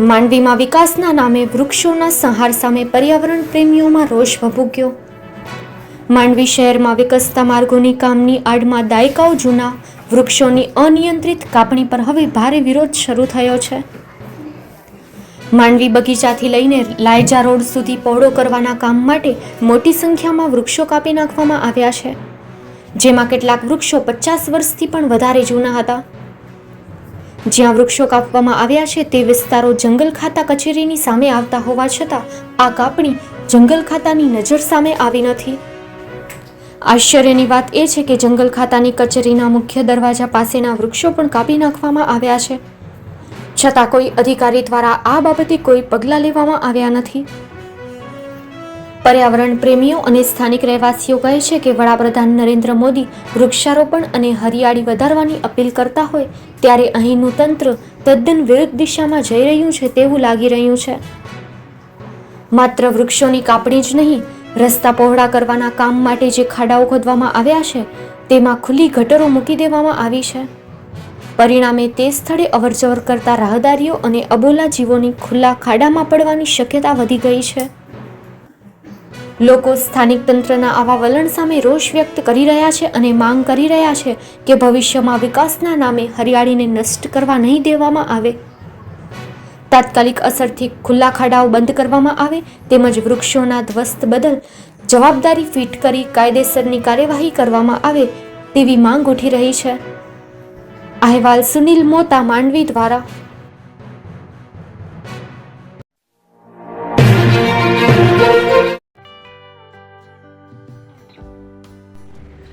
માંડવીમાં વિકાસના નામે વૃક્ષોના સંહાર સામે પર્યાવરણ પ્રેમીઓમાં રોષ ભભૂક્યો માંડવી શહેરમાં વિકસતા માર્ગોની કામની આડમાં દાયકાઓ જૂના, વૃક્ષોની અનિયંત્રિત કાપણી પર હવે ભારે વિરોધ શરૂ થયો છે. માંડવી બગીચાથી લઈને લાયજા રોડ સુધી પહોળો કરવાના કામ માટે મોટી સંખ્યામાં વૃક્ષો કાપી નાખવામાં આવ્યા છે. જેમાં કેટલાક વૃક્ષો પચાસ વર્ષથી પણ વધારે જૂના હતા. જ્યાં વૃક્ષો કાપવામાં આવ્યા છે તે વિસ્તારો જંગલ ખાતા કચેરીની સામે આવતા હોવા છતાં આ કાપણી જંગલ ખાતાની નજર સામે આવી નથી. આશ્ચર્યની વાત એ છે કે જંગલ ખાતાની કચેરીના મુખ્ય દરવાજા પાસેના વૃક્ષો પણ કાપી નાખવામાં આવ્યા છે. છતાં કોઈ અધિકારી દ્વારા આ બાબતે કોઈ પગલાં લેવામાં આવ્યા નથી. પર્યાવરણ પ્રેમીઓ અને સ્થાનિક રહેવાસીઓ કહે છે કે વડાપ્રધાન નરેન્દ્ર મોદી વૃક્ષારોપણ અને હરિયાળી વધારવાની અપીલ કરતા હોય ત્યારે અહીંનું તંત્ર તદ્દન વિરુદ્ધ દિશામાં જઈ રહ્યું છે તેવું લાગી રહ્યું છે. માત્ર વૃક્ષોની કાપણી જ નહીં, રસ્તા પહોળા કરવાના કામ માટે જે ખાડાઓ ખોદવામાં આવ્યા છે, તેમાં ખુલ્લી ગટરો મૂકી દેવામાં આવી છે. પરિણામે તે સ્થળે અવરજવર કરતા રાહદારીઓ અને અબોલા જીવોની ખુલ્લા ખાડામાં પડવાની શક્યતા વધી ગઈ છે. લોકો સ્થાનિક તંત્રના આવા વલણ સામે રોષ વ્યક્ત કરી રહ્યા છે અને માંગ કરી રહ્યા છે કે ભવિષ્યમાં વિકાસના નામે હરિયાળીને નષ્ટ કરવા નહીં દેવામાં આવે. તાત્કાલિક અસરથી ખુલ્લા ખાડાઓ બંધ કરવામાં આવે તેમજ વૃક્ષોના ધ્વસ્ત બદલ જવાબદારી ફિટ કરી કાયદેસરની કાર્યવાહી કરવામાં આવે તેવી માંગ ઉઠી રહી છે. અહેવાલ સુનિલ મોતા માંડવી દ્વારા